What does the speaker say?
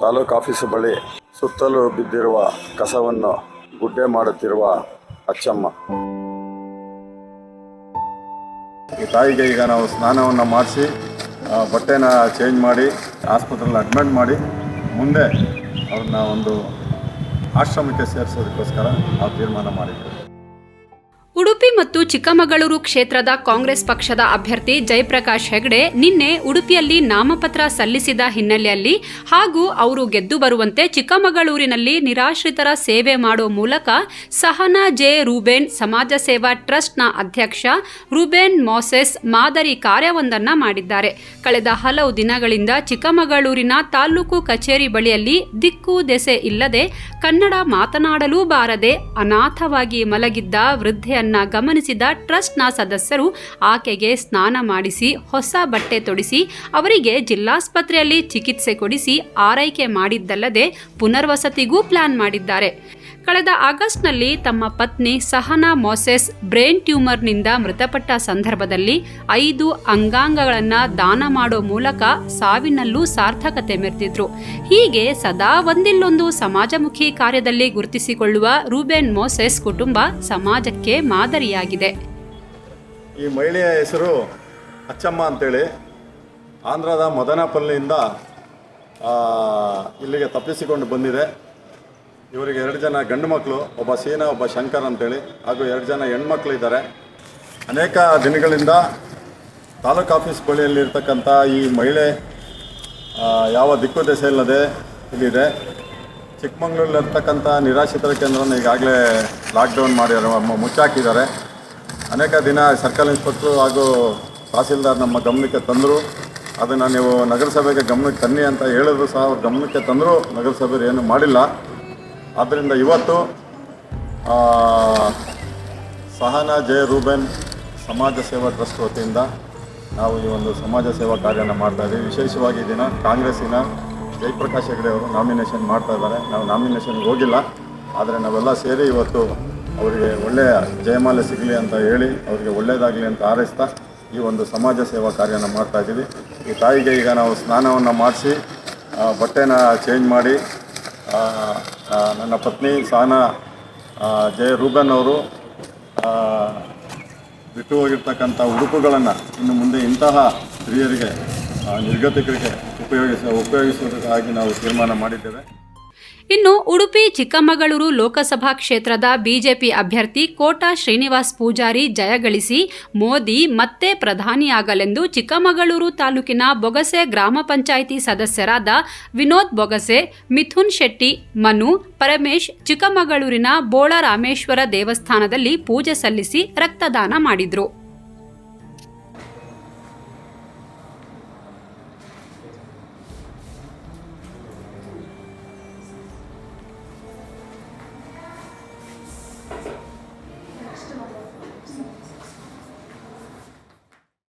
Taluk office ಬಳಿ ಸುತ್ತಲೂ ಬಿದ್ದಿರುವ ಕಸವನ್ನು ಗುಡ್ಡೆ ಮಾಡುತ್ತಿರುವ ಅಚ್ಚಮ್ಮ. ಈ ತಾಯಿಗೆ ಈಗ ನಾವು ಸ್ನಾನವನ್ನು ಮಾಡಿಸಿ ಬಟ್ಟೆನ ಚೇಂಜ್ ಮಾಡಿ, ಆಸ್ಪತ್ರೆಯಲ್ಲಿ ಅಡ್ಮಿಟ್ ಮಾಡಿ, ಮುಂದೆ ಅವ್ರನ್ನ ಒಂದು ಆಶ್ರಮಕ್ಕೆ ಸೇರಿಸೋದಕ್ಕೋಸ್ಕರ ನಾವು ತೀರ್ಮಾನ ಮಾಡಿದ್ದೇವೆ ಉಡುಪಿ ಮತ್ತು ಚಿಕ್ಕಮಗಳೂರು ಕ್ಷೇತ್ರದ ಕಾಂಗ್ರೆಸ್ ಪಕ್ಷದ ಅಭ್ಯರ್ಥಿ ಜಯಪ್ರಕಾಶ್ ಹೆಗಡೆ ನಿನ್ನೆ ಉಡುಪಿಯಲ್ಲಿ ನಾಮಪತ್ರ ಸಲ್ಲಿಸಿದ ಹಿನ್ನೆಲೆಯಲ್ಲಿ ಹಾಗೂ ಅವರು ಗೆದ್ದು ಬರುವಂತೆ ಚಿಕ್ಕಮಗಳೂರಿನಲ್ಲಿ ನಿರಾಶ್ರಿತರ ಸೇವೆ ಮಾಡೋ ಮೂಲಕ ಸಹನಾ ಜೆ ರೂಬೇನ್ ಸಮಾಜ ಸೇವಾ ಟ್ರಸ್ಟ್ನ ಅಧ್ಯಕ್ಷ ರೂಬೇನ್ ಮಾಸೆಸ್ ಮಾದರಿ ಕಾರ್ಯವೊಂದನ್ನು ಮಾಡಿದ್ದಾರೆ. ಕಳೆದ ಹಲವು ದಿನಗಳಿಂದ ಚಿಕ್ಕಮಗಳೂರಿನ ತಾಲೂಕು ಕಚೇರಿ ಬಳಿಯಲ್ಲಿ ದಿಕ್ಕು ದೆಸೆ ಇಲ್ಲದೆ ಕನ್ನಡ ಮಾತನಾಡಲೂ ಬಾರದೆ ಅನಾಥವಾಗಿ ಮಲಗಿದ್ದ ವೃದ್ಧೆಯನ್ನ ಗಮನಿಸಿದ ಟ್ರಸ್ಟ್ನ ಸದಸ್ಯರು ಆಕೆಗೆ ಸ್ನಾನ ಮಾಡಿಸಿ, ಹೊಸ ಬಟ್ಟೆ ತೊಡಿಸಿ, ಅವರಿಗೆ ಜಿಲ್ಲಾಸ್ಪತ್ರೆಯಲ್ಲಿ ಚಿಕಿತ್ಸೆ ಕೊಡಿಸಿ ಆರೈಕೆ ಮಾಡಿದ್ದಲ್ಲದೆ ಪುನರ್ವಸತಿಗೂ ಪ್ಲಾನ್ ಮಾಡಿದ್ದಾರೆ. ಕಳೆದ ಆಗಸ್ಟ್ನಲ್ಲಿ ತಮ್ಮ ಪತ್ನಿ ಸಹನಾ ಮೊಸೆಸ್ ಬ್ರೇನ್ ಟ್ಯೂಮರ್ನಿಂದ ಮೃತಪಟ್ಟ ಸಂದರ್ಭದಲ್ಲಿ ಐದು ಅಂಗಾಂಗಗಳನ್ನು ದಾನ ಮಾಡೋ ಮೂಲಕ ಸಾವಿನಲ್ಲೂ ಸಾರ್ಥಕತೆ ಮೆರೆದಿದ್ರು. ಹೀಗೆ ಸದಾ ಒಂದಿಲ್ಲೊಂದು ಸಮಾಜಮುಖಿ ಕಾರ್ಯದಲ್ಲಿ ಗುರುತಿಸಿಕೊಳ್ಳುವ ರೂಬೆನ್ ಮೋಸೆಸ್ ಕುಟುಂಬ ಸಮಾಜಕ್ಕೆ ಮಾದರಿಯಾಗಿದೆ. ಈ ಮಹಿಳೆಯ ಹೆಸರು ಅಚ್ಚಮ್ಮ ಅಂತೇಳಿ. ಆಂಧ್ರದ ಮದನಪಲ್ಲಿಯಿಂದ ಇಲ್ಲಿಗೆ ತಪ್ಪಿಸಿಕೊಂಡು ಬಂದಿದೆ. ಇವರಿಗೆ ಎರಡು ಜನ ಗಂಡು ಮಕ್ಕಳು, ಒಬ್ಬ ಸೀನಾ, ಒಬ್ಬ ಶಂಕರ್ ಅಂತೇಳಿ. ಹಾಗೂ ಎರಡು ಜನ ಹೆಣ್ಮಕ್ಳು ಇದ್ದಾರೆ. ಅನೇಕ ದಿನಗಳಿಂದ ತಾಲೂಕು ಆಫೀಸ್ ಬಳಿಯಲ್ಲಿರ್ತಕ್ಕಂಥ ಈ ಮಹಿಳೆ ಯಾವ ದಿಕ್ಕು ದೆಸೆ ಇಲ್ಲದೆ ಇಲ್ಲಿದೆ. ಚಿಕ್ಕಮಂಗ್ಳೂರಲ್ಲಿರ್ತಕ್ಕಂಥ ನಿರಾಶ್ರಿತರ ಕೇಂದ್ರನ ಈಗಾಗಲೇ ಲಾಕ್ಡೌನ್ ಮಾಡಿ ಮುಚ್ಚಾಕಿದ್ದಾರೆ. ಅನೇಕ ದಿನ ಸರ್ಕಲ್ ಇನ್ಸ್ಪೆಕ್ಟ್ರು ಹಾಗೂ ತಹಸೀಲ್ದಾರ್ ನಮ್ಮ ಗಮನಕ್ಕೆ ತಂದರು. ಅದನ್ನು ನೀವು ನಗರಸಭೆಗೆ ಗಮನಕ್ಕೆ ತನ್ನಿ ಅಂತ ಹೇಳಿದ್ರು ಸಹ ಅವ್ರ ಗಮನಕ್ಕೆ ತಂದರೂ. ನಗರಸಭೆಯವರು ಏನು ಮಾಡಿಲ್ಲ. ಆದ್ದರಿಂದ ಇವತ್ತು ಸಹನ ಜಯ ರೂಬೆನ್ ಸಮಾಜ ಸೇವಾ ಟ್ರಸ್ಟ್ ವತಿಯಿಂದ ನಾವು ಈ ಒಂದು ಸಮಾಜ ಸೇವಾ ಕಾರ್ಯನ ಮಾಡ್ತಾ ಇದ್ದೀವಿ. ವಿಶೇಷವಾಗಿ ದಿನ ಕಾಂಗ್ರೆಸ್ಸಿನ ಜಯಪ್ರಕಾಶ್ ಹೆಗಡೆ ಅವರು ನಾಮಿನೇಷನ್ ಮಾಡ್ತಾ ಇದ್ದಾರೆ. ನಾವು ನಾಮಿನೇಷನ್ಗೆ ಹೋಗಿಲ್ಲ. ಆದರೆ ನಾವೆಲ್ಲ ಸೇರಿ ಇವತ್ತು ಅವರಿಗೆ ಒಳ್ಳೆಯ ಜಯಮಾಲೆ ಸಿಗಲಿ ಅಂತ ಹೇಳಿ, ಅವರಿಗೆ ಒಳ್ಳೆಯದಾಗಲಿ ಅಂತ ಹಾರೈಸ್ತಾ ಈ ಒಂದು ಸಮಾಜ ಸೇವಾ ಕಾರ್ಯನ ಮಾಡ್ತಾ ಇದ್ದೀವಿ. ಈ ತಾಯಿಗೆ ಈಗ ನಾವು ಸ್ನಾನವನ್ನು ಮಾಡಿಸಿ ಬಟ್ಟೆನ ಚೇಂಜ್ ಮಾಡಿ ನನ್ನ ಪತ್ನಿ ಸಾನಾ ಜಯ ರೂಬನ್ ಅವರು ಬಿಟ್ಟು ಹೋಗಿರ್ತಕ್ಕಂಥ ಉಡುಪುಗಳನ್ನು ಇನ್ನು ಮುಂದೆ ಇಂತಹ ಸ್ತ್ರೀಯರಿಗೆ ನಿರ್ಗತಿಕರಿಗೆ ಉಪಯೋಗಿಸ, ಉಪಯೋಗಿಸುವುದಕ್ಕಾಗಿ ನಾವು ತೀರ್ಮಾನ ಮಾಡಿದ್ದೇವೆ. ಇನ್ನು ಉಡುಪಿ, ಚಿಕ್ಕಮಗಳೂರು ಲೋಕಸಭಾ ಕ್ಷೇತ್ರದ ಬಿಜೆಪಿ ಅಭ್ಯರ್ಥಿ ಕೋಟಾ ಶ್ರೀನಿವಾಸ್ ಪೂಜಾರಿ ಜಯಗಳಿಸಿ ಮೋದಿ ಮತ್ತೆ ಪ್ರಧಾನಿಯಾಗಲೆಂದು ಚಿಕ್ಕಮಗಳೂರು ತಾಲೂಕಿನ ಬೊಗಸೆ ಗ್ರಾಮ ಪಂಚಾಯಿತಿ ಸದಸ್ಯರಾದ ವಿನೋದ್ ಬೊಗಸೆ, ಮಿಥುನ್ ಶೆಟ್ಟಿ, ಮನು, ಪರಮೇಶ್ ಚಿಕ್ಕಮಗಳೂರಿನ ಬೋಳರಾಮೇಶ್ವರ ದೇವಸ್ಥಾನದಲ್ಲಿ ಪೂಜೆ ಸಲ್ಲಿಸಿ ರಕ್ತದಾನ ಮಾಡಿದ್ರು.